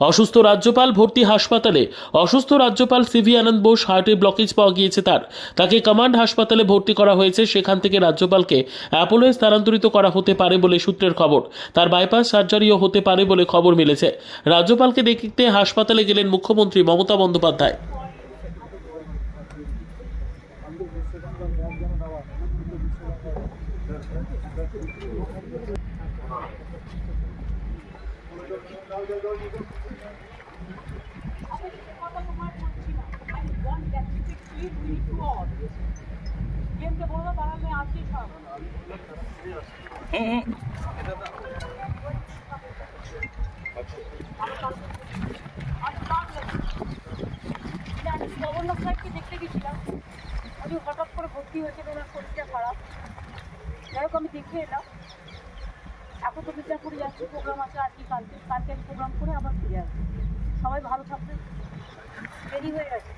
অসুস্থ রাজ্যপাল ভর্তি হাসপাতালে। অসুস্থ রাজ্যপাল সিভি আনন্দ বোস হার্টে ব্লকেজ পাওয়া গিয়েছে তার। তাকে কমান্ড হাসপাতালে ভর্তি করা হয়েছে। সেখান থেকে রাজ্যপালকে অ্যাপোলোয় স্থানান্তরিত করা হতে পারে বলে সূত্রের খবর। তার বাইপাস সার্জারিও হতে পারে বলে খবর মিলেছে। রাজ্যপালকে দেখতে হাসপাতালে গেলেন মুখ্যমন্ত্রী মমতা বন্দ্যোপাধ্যায়। গভর্নর সাহেবকে দেখতে গেছিলাম আমি হঠাৎ করে ভর্তি হয়েছিল ওনার শরীরটা খারাপ। যাই হোক, আমি দেখে এলাম। এখন তো মির্জাপুরে যাচ্ছি, প্রোগ্রাম আছে, আর কি কালকে কালকে আমি প্রোগ্রাম করে আবার ফিরে আসব। সবাই ভালো থাকবে। দেরি হয়ে গেছে।